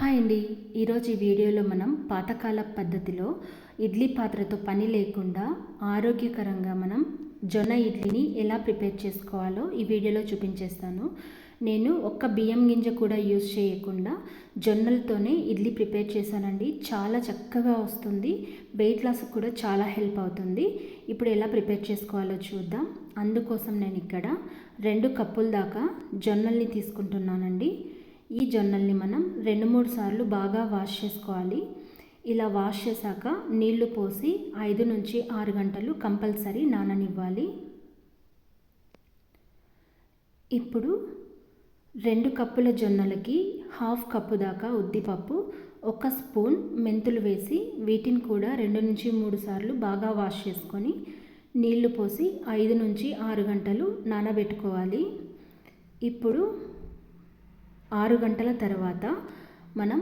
Hi అండి. ఈరోజు ఈ వీడియోలో మనం పాతకాల పద్ధతిలో ఇడ్లీ పాత్రతో పని లేకుండా ఆరోగ్యకరంగా మనం జొన్న ఇడ్లీని ఎలా ప్రిపేర్ చేసుకోవాలో ఈ వీడియోలో చూపించేస్తాను. నేను ఒక్క బియ్యం గింజ కూడా యూజ్ చేయకుండా జొన్నలతోనే ఇడ్లీ ప్రిపేర్ చేశానండి. చాలా చక్కగా వస్తుంది. వెయిట్ లాస్ కూడా చాలా హెల్ప్ అవుతుంది. ఇప్పుడు ఎలా ప్రిపేర్ చేసుకోవాలో చూద్దాం. అందుకోసం నేను ఇక్కడ రెండు కప్పుల దాకా జొన్నల్ని తీసుకుంటున్నానండి. ఈ జొన్నల్ని మనం రెండు మూడు సార్లు బాగా వాష్ చేసుకోవాలి. ఇలా వాష్ చేశాక నీళ్ళు పోసి ఐదు నుంచి ఆరు గంటలు కంపల్సరీ నాననివ్వాలి. ఇప్పుడు రెండు కప్పుల జొన్నలకి హాఫ్ కప్పు దాకా ఉద్దిపప్పు ఒక స్పూన్ మెంతులు వేసి వీటిని కూడా రెండు నుంచి మూడు సార్లు బాగా వాష్ చేసుకొని నీళ్ళు పోసి ఐదు నుంచి ఆరు గంటలు నానబెట్టుకోవాలి. ఇప్పుడు ఆరు గంటల తర్వాత మనం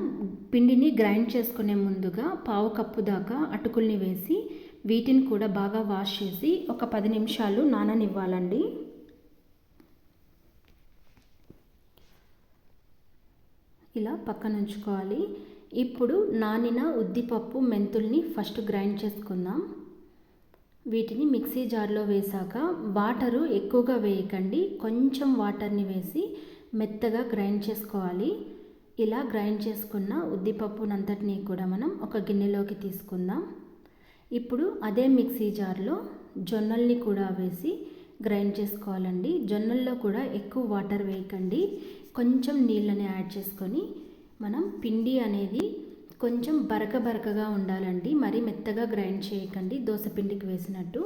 పిండిని గ్రైండ్ చేసుకునే ముందుగా పావు కప్పు దాకా అటుకుల్ని వేసి వీటిని కూడా బాగా వాష్ చేసి ఒక పది నిమిషాలు నాననివ్వాలండి. ఇలా పక్కన ఉంచుకోవాలి. ఇప్పుడు నానిన ఉద్దిపప్పు మెంతుల్ని ఫస్ట్ గ్రైండ్ చేసుకుందాం. వీటిని మిక్సీ జార్లో వేసాక వాటరు ఎక్కువగా వేయకండి. కొంచెం వాటర్ని వేసి మెత్తగా గ్రైండ్ చేసుకోవాలి. ఇలా గ్రైండ్ చేసుకున్న ఉద్దిపప్పునంతటినీ కూడా మనం ఒక గిన్నెలోకి తీసుకుందాం. ఇప్పుడు అదే మిక్సీ జార్లో జొన్నల్ని కూడా వేసి గ్రైండ్ చేసుకోవాలండి. జొన్నల్లో కూడా ఎక్కువ వాటర్ వేయకండి. కొంచెం నీళ్ళని యాడ్ చేసుకొని మనం పిండి అనేది కొంచెం బరక బరకగా ఉండాలండి. మరీ మెత్తగా గ్రైండ్ చేయకండి. దోశ పిండికి వేసినట్టు.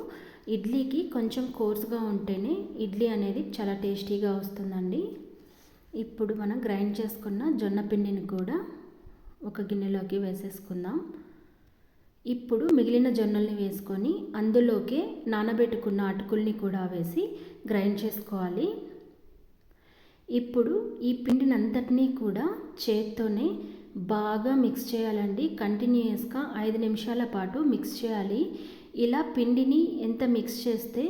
ఇడ్లీకి కొంచెం కోర్సుగా ఉంటేనే ఇడ్లీ అనేది చాలా టేస్టీగా వస్తుందండి. ఇప్పుడు మనం గ్రైండ్ చేసుకున్న జొన్న పిండిని కూడా ఒక గిన్నెలోకి వేసేసుకుందాం. ఇప్పుడు మిగిలిన జొన్నల్ని వేసుకొని అందులోకే నానబెట్టుకున్న అటుకుల్ని కూడా వేసి గ్రైండ్ చేసుకోవాలి. ఇప్పుడు ఈ పిండిని అంతటినీ కూడా చేత్తోనే బాగా మిక్స్ చేయాలండి. కంటిన్యూస్గా ఐదు నిమిషాల పాటు మిక్స్ చేయాలి. ఇలా పిండిని ఎంత మిక్స్ చేస్తే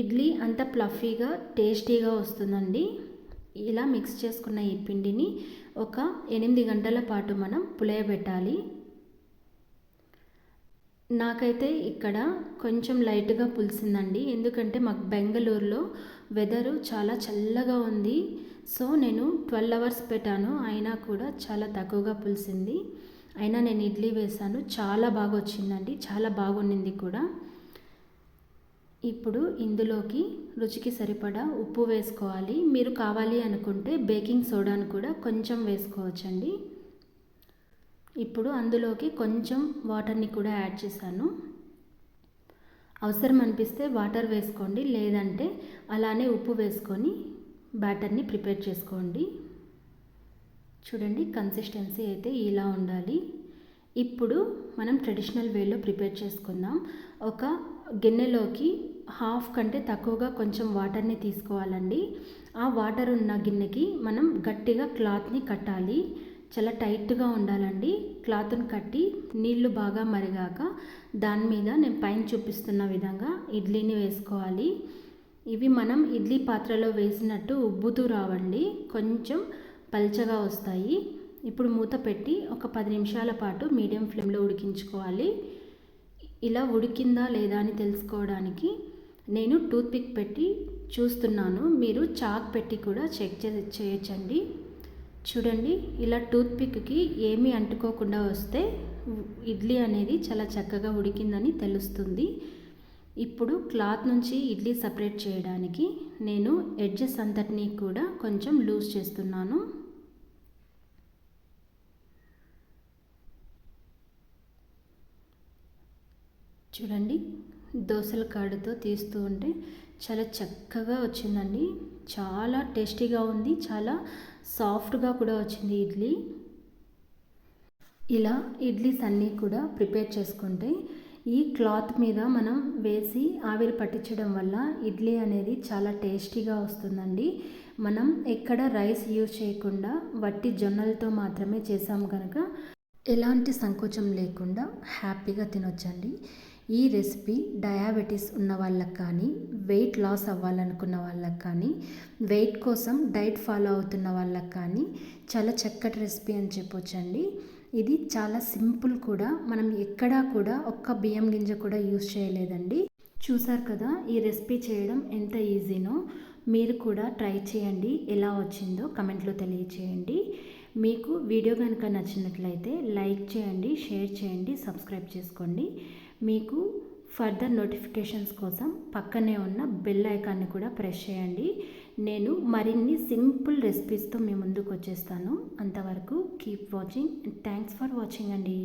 ఇడ్లీ అంత ప్లఫీగా టేస్టీగా వస్తుందండి. ఇలా మిక్స్ చేసుకున్న ఈ పిండిని ఒక ఎనిమిది గంటల పాటు మనం పులయబెట్టాలి. నాకైతే ఇక్కడ కొంచెం లైట్గా పులిసిందండి. ఎందుకంటే మాకు బెంగళూరులో వెదరు చాలా చల్లగా ఉంది. సో నేను ట్వెల్వ్ అవర్స్ పెట్టాను. అయినా కూడా చాలా తక్కువగా పులిసింది. అయినా నేను ఇడ్లీ వేసాను. చాలా బాగా వచ్చిందండి చాలా బాగుండింది కూడా. ఇప్పుడు ఇందులోకి రుచికి సరిపడా ఉప్పు వేసుకోవాలి. మీరు కావాలి అనుకుంటే బేకింగ్ సోడాను కూడా కొంచెం వేసుకోవచ్చండి. ఇప్పుడు అందులోకి కొంచెం వాటర్ని కూడా యాడ్ చేశాను. అవసరం అనిపిస్తే వాటర్ వేసుకోండి. లేదంటే అలానే ఉప్పు వేసుకొని బ్యాటర్ని ప్రిపేర్ చేసుకోండి. చూడండి కన్సిస్టెన్సీ అయితే ఇలా ఉండాలి. ఇప్పుడు మనం ట్రెడిషనల్ వేలో ప్రిపేర్ చేసుకుందాం. ఒక గిన్నెలోకి హాఫ్ కంటే తక్కువగా కొంచెం వాటర్ని తీసుకోవాలండి. ఆ వాటర్ ఉన్న గిన్నెకి మనం గట్టిగా క్లాత్ని కట్టాలి. చాలా టైట్గా ఉండాలండి. క్లాత్ని కట్టి నీళ్ళు బాగా మరిగాక దాని మీద నేను పైన చూపిస్తున్న విధంగా ఇడ్లీని వేసుకోవాలి. ఇవి మనం ఇడ్లీ పాత్రలో వేసినట్టు ఉబ్బుతూ రావండి. కొంచెం పల్చగా వస్తాయి. ఇప్పుడు మూత పెట్టి ఒక పది నిమిషాల పాటు మీడియం ఫ్లేమ్లో ఉడికించుకోవాలి. ఇలా ఉడికిందా లేదా అని తెలుసుకోవడానికి నేను టూత్పిక్ పెట్టి చూస్తున్నాను. మీరు చాక్ పెట్టి కూడా చెక్ చే చేయొచ్చండి. చూడండి ఇలా టూత్పిక్కి ఏమీ అంటుకోకుండా వస్తే ఇడ్లీ అనేది చాలా చక్కగా ఉడికిందని తెలుస్తుంది. ఇప్పుడు క్లాత్ నుంచి ఇడ్లీ సపరేట్ చేయడానికి నేను ఎడ్జెస్ అంతటినీ కూడా కొంచెం లూజ్ చేస్తున్నాను. చూడండి దోశల కాడుతో తీస్తూ ఉంటే చాలా చక్కగా వచ్చిందండి. చాలా టేస్టీగా ఉంది. చాలా సాఫ్ట్గా కూడా వచ్చింది ఇడ్లీ. ఇలా ఇడ్లీస్ అన్నీ కూడా ప్రిపేర్ చేసుకుంటే ఈ క్లాత్ మీద మనం వేసి ఆవిరి పట్టించడం వల్ల ఇడ్లీ అనేది చాలా టేస్టీగా వస్తుందండి. మనం ఎక్కడ రైస్ యూజ్ చేయకుండా వట్టి జొన్నలతో మాత్రమే చేసాం కనుక ఎలాంటి సంకోచం లేకుండా హ్యాపీగా తినొచ్చండి. ఈ రెసిపీ డయాబెటీస్ ఉన్న వాళ్ళకి కానీ వెయిట్ లాస్ అవ్వాలనుకున్న వాళ్ళకి కానీ వెయిట్ కోసం డైట్ ఫాలో అవుతున్న వాళ్ళకి కానీ చాలా చక్కటి రెసిపీ అని చెప్పొచ్చండి. ఇది చాలా సింపుల్ కూడా మనం ఎక్కడా కూడా ఒక్క బియ్యం గింజ కూడా యూస్ చేయలేదండి. చూసారు కదా ఈ రెసిపీ చేయడం ఎంత ఈజీనో మీరు కూడా ట్రై చేయండి. ఎలా వచ్చిందో కమెంట్లో తెలియచేయండి. మీకు వీడియో కనుక నచ్చినట్లయితే లైక్ చేయండి షేర్ చేయండి సబ్స్క్రైబ్ చేసుకోండి. మీకు ఫర్దర్ నోటిఫికేషన్స్ కోసం పక్కనే ఉన్న బెల్ ఐకాన్ని కూడా ప్రెస్ చేయండి. నేను మరిన్ని సింపుల్ రెసిపీస్తో మీ ముందుకు వచ్చేస్తాను. అంతవరకు keep watching thanks for watching అండి.